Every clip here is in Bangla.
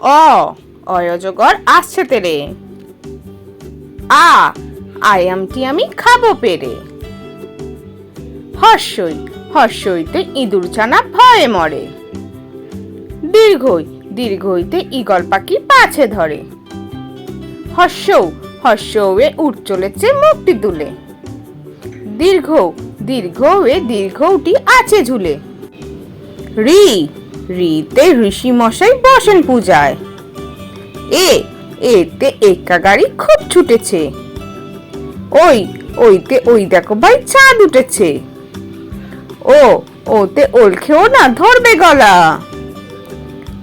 অ অয়জগর আসছে তেরে। আ আয়ামটি আমি খাব পেরে? হর্ষই, হর্ষইতে ইঁদুর ছানা ভয়ে মরে। দীর্ঘই, দীর্ঘইতে ঈগল পাখি পাছে ধরে। হর্ষৌ হর্ষৌয়ে উঠ চলেছে মুক্তি তুলে। দীর্ঘ দীর্ঘয়ে দীর্ঘটি আছে ঝুলে। রি রিতে ঋষি মশাই বসেন পূজায়। এ, এতে একা গাড়ি খুব ছুটেছে। ওই, ওইতে ওই দেখো ভাই চাঁদ উঠেছে। ও, ওতে ওল খেও না ধরবে গলা।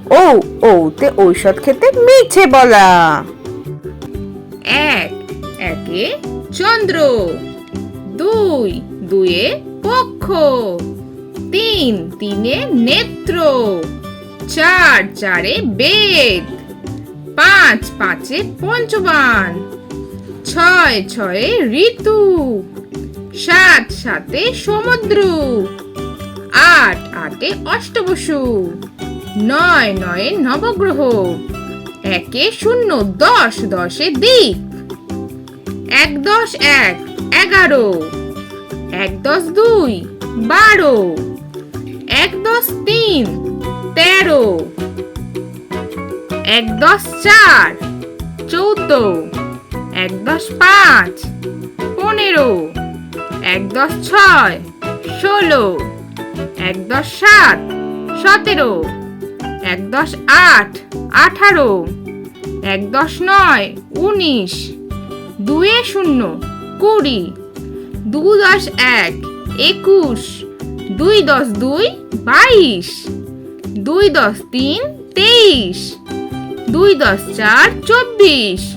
ও, ওতে ঔষধ খেতে মিছে বলা। এক, একে চন্দ্র। দুই, দুয়ে পক্ষ। তিন তিনে নেত্র। চার চারে বেদ। পাঁচ পাঁচে পঞ্চবান। ছয় ছয়ে ঋতু। সাত সাতে সমুদ্র। আট আটে অষ্টবসু। নয় নয়ে নবগ্রহ। একে শূন্য দশ দশে দিক। এক দশ এক এগারো। এক দশ দুই বারো। এক দশ তিন, তেরো। এক দশ চার, চৌদ্দ। এক দশ পাঁচ, পনেরো। এক দশ ছয়, ষোলো। এক দশ সাত, সতেরো। এক দশ আট, আঠারো। এক দশ নয়, উনিশ। দুয়ে শূন্য, কুড়ি। দু দশ এক, একুশ। দুই দশ দুই বাইশ। দুই দশ তিন তেইশ। দুই দশ চার চব্বিশ।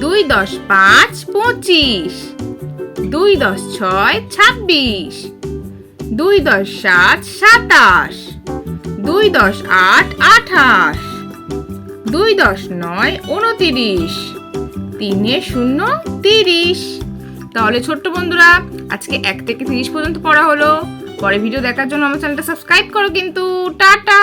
দুই দশ পাঁচ পঁচিশ। দুই দশ ছয় ছাব্বিশ। দুই দশ সাত সাতাশ। দুই দশ আট আঠাশ। দুই দশ নয় উনতিরিশ। তিনে শূন্য তিরিশ। তাহলে ছোট্ট বন্ধুরা, আজকে এক থেকে তিরিশ পর্যন্ত পড়া হলো। পরে ভিডিও দেখার জন্য আমার চ্যানেলটা সাবস্ক্রাইব করো কিন্তু টাটা!